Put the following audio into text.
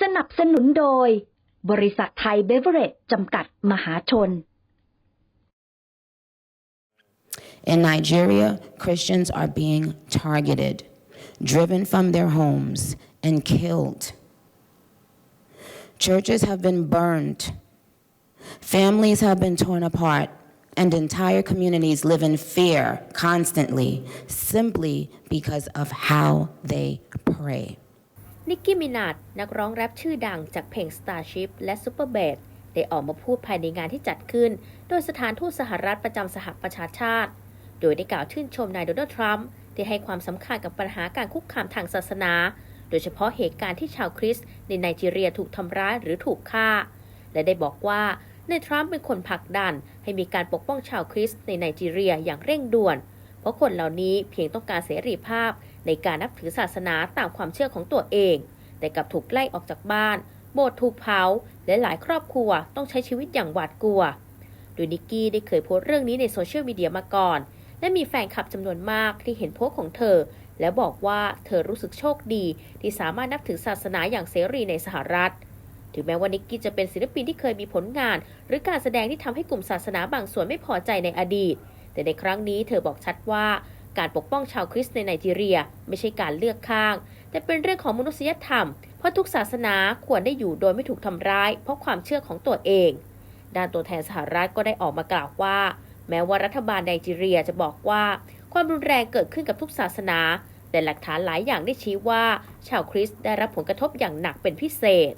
สนับสนุนโดย บริษัทไทยเบเวอเรจจำกัดมหาชน In Nigeria, Christians are being targeted, driven from their homes, and killed. Churches have been burned. Families have been torn apart, and entire communities live in fear constantly simply because of how they pray. นิกกี้มินาดนักร้องแรปชื่อดังจากเพลง Starship และ Superbad ได้ออกมาพูดภายในงานที่จัดขึ้น โดยสถานทูตสหรัฐประจำสหประชาชาติ โดยได้กล่าวชื่นชมนายโดนัลด์ทรัมป์ที่ให้ความสำคัญกับปัญหาการคุกคามทางศาสนา โดยเฉพาะเหตุการณ์ที่ชาวคริสต์ในไนจีเรียถูกทำร้ายหรือถูกฆ่า และได้บอกว่านายทรัมป์เป็นคนผลักดัน ให้มีการปกป้องชาวคริสต์ในไนจีเรียอย่างเร่งด่วนเพราะคนเหล่านี้เพียงต้องการเสรีภาพในการนับถือศาสนาตามความเชื่อของตัวเอง แต่กลับถูกไล่ออกจากบ้าน โบสถ์ถูกเผา และหลายครอบครัวต้องใช้ชีวิตอย่างหวาดกลัว โดยนิกกี้ได้เคยโพสต์เรื่องนี้ในโซเชียลมีเดียมาก่อน และมีแฟนคลับจำนวนมากที่เห็นโพสต์ของเธอ และบอกว่าเธอรู้สึกโชคดี ที่สามารถนับถือศาสนาอย่างเสรีในสหรัฐถึงแม้ว่านิกกี้จะเป็นศิลปินที่เคยมีผลงาน หรือการแสดงที่ทำให้กลุ่มศาสนาบางส่วนไม่พอใจในอดีต แต่ในครั้งนี้เธอบอกชัดว่าการปกป้องชาวคริสต์ในไนจีเรียไม่ใช่การเลือกข้าง แต่เป็นเรื่องของมนุษยธรรม เพราะทุกศาสนาควรได้อยู่โดยไม่ถูกทำร้าย เพราะความเชื่อของตัวเอง ด้านตัวแทนสหรัฐก็ได้ออกมากล่าวว่า แม้ว่ารัฐบาลไนจีเรียจะบอกว่า ความรุนแรงเกิดขึ้นกับทุกศาสนา แต่หลักฐานหลายอย่างได้ชี้ว่า ชาวคริสต์ได้รับผลกระทบอย่างหนักเป็นพิเศษ